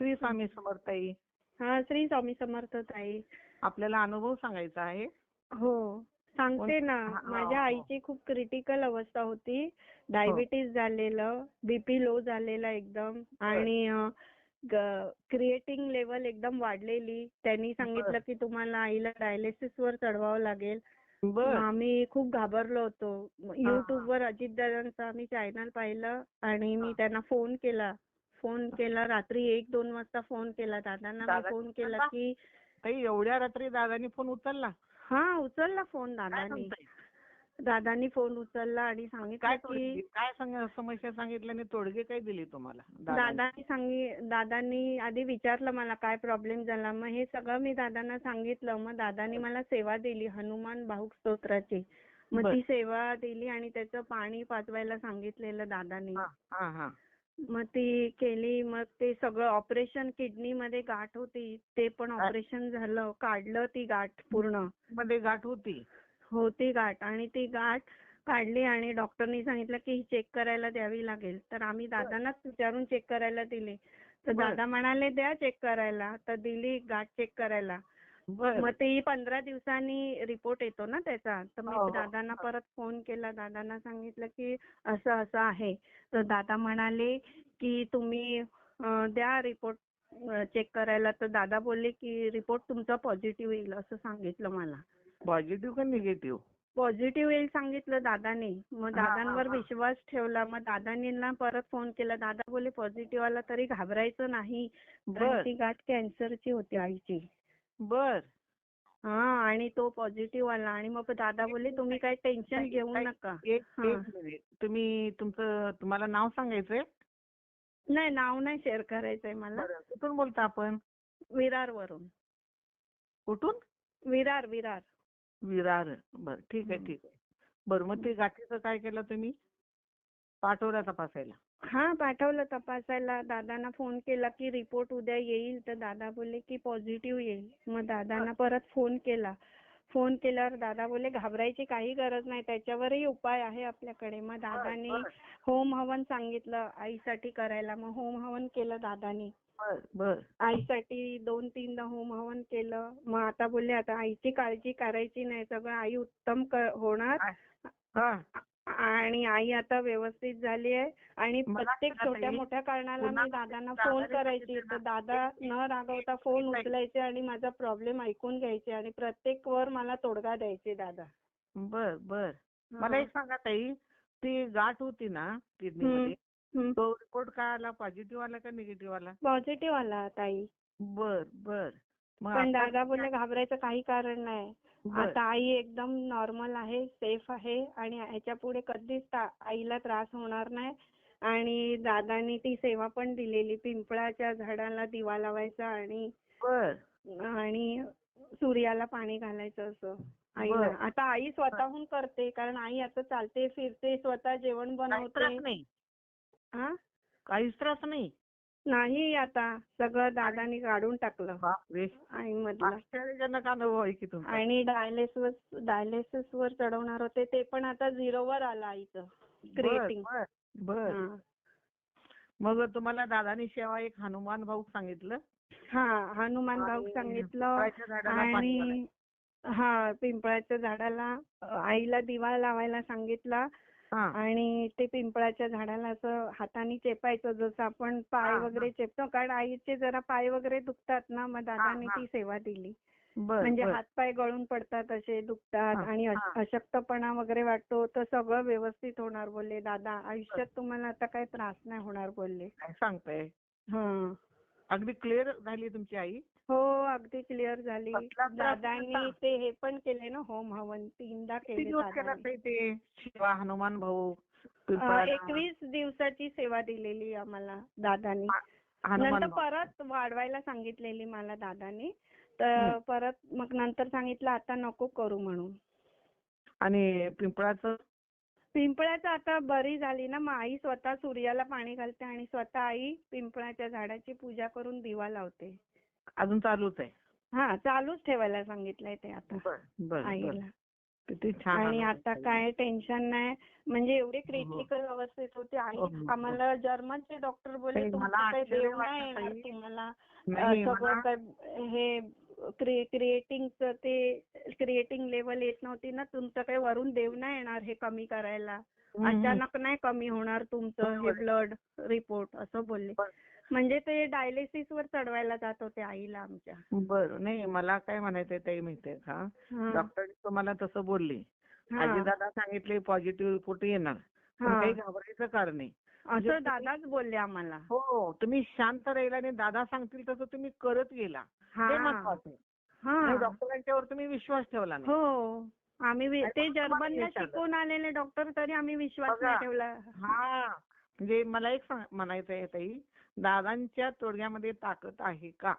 श्री स्वामी समर्थाई. हा श्री स्वामी समर्थ ताई आपल्याला अनुभव सांगायचा आहे. हो सांगते ना. हा, माझ्या हो. आईची खूप क्रिटिकल अवस्था होती. डायबिटीज झालेलं बीपी लो झालेला एकदम. आणि क्रिएटिंग लेवल एकदम वाढलेली. त्यांनी सांगितलं की तुम्हाला आईला डायलिसिस वर चढवावं लागेल. आम्ही खूप घाबरलो होतो. युट्यूब वर अजित दादांचं आम्ही चॅनल पाहिलं. आणि मी त्यांना फोन केला. फोन केला रात्री एक दोन वाजता फोन केला दादांना. मी दादा फोन केला? की? ताई एवढ्या रात्री दादानी फोन उचलला? हा उचलला फोन काय दादानी सांगताय? दादानी फोन उचलला आणि काय सांगितलं तोडगे- की काय सांग समस्या सांगितल्याने तोडगे काय दिली तुम्हाला दादानी? दादानी सांगी दादांनी आधी विचारलं मला काय प्रॉब्लेम झाला. मग हे सगळं मी दादांना सांगितलं. मग दादानी मला सेवा दिली हनुमान भाऊक स्तोत्राची. मग बर. ती सेवा दिली आणि त्याचं पाणी पाजवायला सांगितलेलं दादानी. हा हा हा. मग ती केली मग ते सगळं ऑपरेशन किडनी मध्ये गाठ होती ते पण? ऑपरेशन झालं काढलं ती गाठ पूर्ण. मध्ये गाठ होती? होती गाठ आणि ती गाठ काढली आणि डॉक्टरनी सांगितलं की ही चेक करायला द्यावी लागेल. तर आम्ही दादांनाच विचारून चेक करायला दिली. तर. दादा म्हणाले द्या चेक करायला. तर दिली गाठ चेक करायला. मग ते पंधरा दिवसांनी रिपोर्ट येतो ना त्याचा. तर हो, हो. मी दादांना परत फोन केला. दादांना सांगितलं की असं असं आहे. तर दादा म्हणाले की तुम्ही द्या रिपोर्ट चेक करायला. तर दादा बोलले की रिपोर्ट तुमचा पॉझिटिव्ह येईल असं सांगितलं मला. पॉझिटिव्ह का निगेटिव्ह पॉझिटिव्ह येईल सांगितलं दादाने. मग हा, हा, दादांवर हा. विश्वास ठेवला. मग दादांनी ना परत फोन केला. दादा बोले पॉझिटिव्ह आला तरी घाबरायचं नाही. गाठ कॅन्सरची होती आईची. बर. हा आणि तो पॉझिटिव्ह आला आणि मग दादा बोलले तुम्ही काही टेन्शन घेऊ नका. एक हा. एक मिनिट. तुम्ही तुमचं तुम्हाला नाव सांगायचंय नाही नाव नाही शेअर करायचंय मला. बरं. कुठून बोलता आपण? विरार वरून कुठून? विरार विरार. विरार. बर ठीक आहे. ठीक आहे. बरं मग ते गाठीचं काय केलं तुम्ही? पाठवल्या तपासायला हा पाठवलं तपासायला. दादांना फोन केला की रिपोर्ट उद्या येईल. तर दादा बोलले की पॉझिटिव्ह येईल. मग दादांना परत फोन केला. फोन केल्यावर दादा बोलले घाबरायची काही गरज नाही. त्याच्यावरही उपाय आहे आपल्याकडे. मग दादानी. होम हवन सांगितलं आईसाठी करायला. मग होम हवन केलं दादानी. बर आईसाठी दोन तीनदा होम हवन केलं. मग आता बोलले आता आईची काळजी करायची नाही. सगळं आई उत्तम होणार. आणि आई आता व्यवस्थित झाली आहे. आणि प्रत्येक छोट्या मोठ्या कारणाला मी दादांना फोन करायची. तर दादा न रागवता फोन. उचलायचे आणि माझा प्रॉब्लेम ऐकून घ्यायचे आणि प्रत्येक वर मला तोडगा द्यायचे दादा. बर बर. मला एक सांगा ताई ती गाठ होती ना किडनी मध्ये तो रिपोर्ट काय आला? पॉझिटिव्ह आला का निगेटिव्ह आला? पॉझिटिव्ह आला ताई. बर बर. पण दादा बोलले घाबरायचं काही कारण नाही. आता आई एकदम नॉर्मल आहे सेफ आहे आणि ह्याच्या पुढे कधीच आईला त्रास होणार नाही. आणि दादानी ती सेवा पण दिलेली पिंपळाच्या झाडाला दिवा लावायचा आणि आणि सूर्याला पाणी घालायचं असं. आईला. आता आई स्वतःहून करते कारण आई आता चालते फिरते स्वतः जेवण बनवते. काहीच त्रास नाही. नाही आता सगळं दादानी काढून टाकलं. बापरे. आई मधलं आश्चर्यजनक अनुभव आहे की तुमचा. आणि डायलिसिस डायलिसिस वर चढवणार होते ते पण आता झिरोवर आलं आईचं. क्रिएटिंग बर बर मग तुम्हाला दादानी सेवा एक हनुमान भाऊ सांगितलं? हा हनुमान भाऊ सांगितलं आणि हा पिंपळाच्या झाडाला आईला दिवा लावायला सांगितला. आणि ते पिंपळाच्या झाडाला असं हाताने चेपायचं जसं आपण पाय. वगैरे चेपतो कारण आईचे जरा पाय वगैरे दुखतात ना मग दादाने. ती सेवा दिली म्हणजे बर. हातपाय गळून पडतात असे दुखतात आणि अश-. अशक्तपणा वगैरे वाटतो तर सगळं व्यवस्थित होणार बोलले दादा आयुष्यात तुम्हाला आता काही त्रास नाही होणार बोलले सांगताय हा अगदी क्लिअर झाली तुमची आई? हो अगदी क्लिअर झाली. दादांनी? ते हे पण केले ना होम हवन तीनदा केले ते? शिवा हनुमान भाऊ एकवीस दिवसाची सेवा दिलेली आम्हाला दादांनी. नंतर. परत वाढवायला सांगितलेली मला दादांनी. तर. परत मग नंतर सांगितलं आता नको करू म्हणून. आणि पिंपळाचं पिंपळाचं आता बरी झाली ना मग आई स्वतः सूर्याला पाणी घालते आणि स्वतः आई पिंपळाच्या झाडाची पूजा करून दिवा लावते. अजून चालूच आहे. हा चालूच ठेवायला सांगितलंय ते आता आईला. किती छान आणि आता. काय टेन्शन नाही. म्हणजे एवढे क्रिटिकल अवस्थेत होते आणि हो, हो. आम्हाला जर्मनचे डॉक्टर बोलले मला काही देव नाही येणार. तुम्हाला अ, हे क्रिएटिंगचं ते क्रिएटिंग लेवल येत नव्हती ना तुमचं काही वरून देव नाही येणार हे कमी करायला. अचानक नाही कमी होणार तुमचं हे. ब्लड रिपोर्ट असं बोलले. म्हणजे ते डायलिसिस वर चढवायला जात होते आईला आमच्या बरं नाही मला काय म्हणायचंय ताई माहितीये का हा. डॉक्टर तुम्हाला तसं बोलले. आजी दादा सांगितले पॉझिटिव्ह रिपोर्ट येणार पण. काही घाबरायचं कारण नाही. म्हणजे असं दादाच बोलले आम्हाला. हो तुम्ही शांत राहिला आणि दादा सांगतील तसं तुम्ही करत गेला. ते हा. महत्वाचं आहे. डॉक्टरांच्यावर तुम्ही विश्वास ठेवला नाही. हो. आम्ही ते जर्मनला. शिकून आलेले डॉक्टर तरी आम्ही विश्वास. नाही ठेवला. हा. म्हणजे मला एक म्हणायचं आहे ताई दादांच्या तोडग्यामध्ये ताकद आहे का?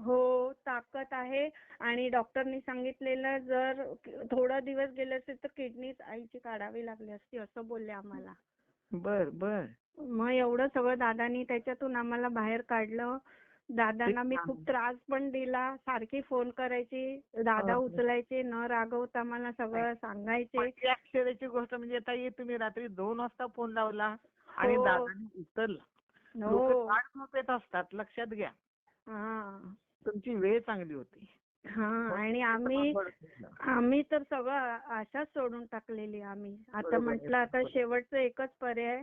हो ताकद आहे. आणि डॉक्टरनी सांगितलेलं जर थोडा दिवस गेले असेल तर किडनी आईची काढावी लागली असती असं बोलले आम्हाला. बर बर. मग एवढं सगळं दादानी त्याच्यातून आम्हाला बाहेर काढलं. दादांना मी खूप त्रास पण दिला. सारखी फोन करायची. दादा. उचलायचे न रागवता मला सगळं सांगायचे. आश्चर्याची गोष्ट म्हणजे ताई तुम्ही रात्री दोन वाजता फोन लावला आणि हो. दादाने उचलला. हो. झोपेत असतात लक्षात घ्या. हा. तुमची वेळ चांगली होती. हा आणि आम्ही आम्ही तर सगळं आशाच सोडून टाकलेली आम्ही. आता म्हटलं आता. शेवटचं एकच पर्याय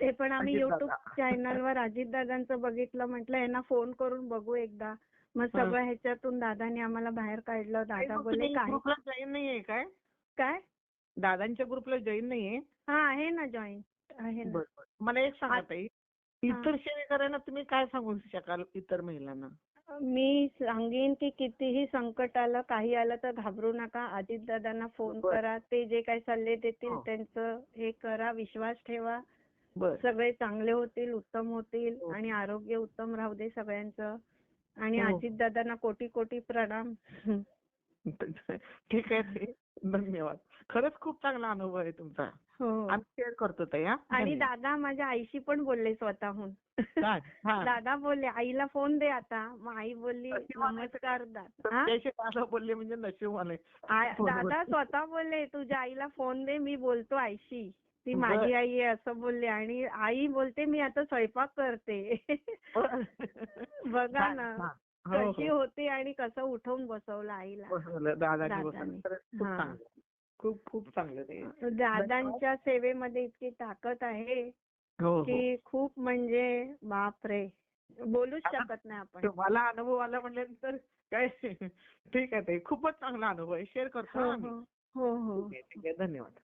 ते पण आम्ही. युट्यूब चॅनलवर अजितदादांचं बघितलं म्हटलं यांना फोन करून बघू एकदा. मग. सगळं ह्याच्यातून दादानी आम्हाला बाहेर काढलं. दादा बोलले काय? जॉईन नाहीये काय? काय? दादांच्या ग्रुपला जॉईन नाहीये? हा आहे ना जॉईंट आहे ना. मला एक सांगा ताई इतर सेवेकऱ्यांना तुम्ही काय सांगू शकाल इतर महिलांना? मी सांगेन की कितीही संकट आलं काही आलं तर घाबरू नका अजितदादांना फोन बरं. करा ते जे काही सल्ले देतील हो. त्यांचं हे करा विश्वास ठेवा बर सगळे चांगले होतील उत्तम होतील हो. आणि आरोग्य उत्तम राहू दे सगळ्यांचं आणि हो. अजितदादांना कोटी कोटी प्रणाम ठीक आहे. धन्यवाद खरंच खूप चांगला अनुभव आहे तुमचा. हो. आम्ही शेअर करतो हा. आणि. दादा माझ्या आईशी पण बोलले स्वतःहून? हा. दादा बोलले आईला फोन दे आता. मग आई बोलली नमस्कार दादा दादा बोलले म्हणजे नशीबवान. दादा स्वतः बोलले तुझ्या आईला फोन दे मी बोलतो आईशी. ती. माझी आई आहे असं बोलले. आणि आई बोलते मी आता स्वयंपाक करते. बघा ना. हो, कशी हो. होती आणि कसं उठवून बसवलं आईला. बसवलं, खूप हा. खूप चांगलं ते. दादांच्या सेवेमध्ये इतकी ताकद आहे हो हो. की खूप म्हणजे बापरे बोलूच शकत नाही आपण. तुम्हाला अनुभव आला म्हटल्यानंतर काय? ठीक आहे ताई खूपच चांगला अनुभव आहे. शेअर करतो हो हा. हो. हो हो. धन्यवाद.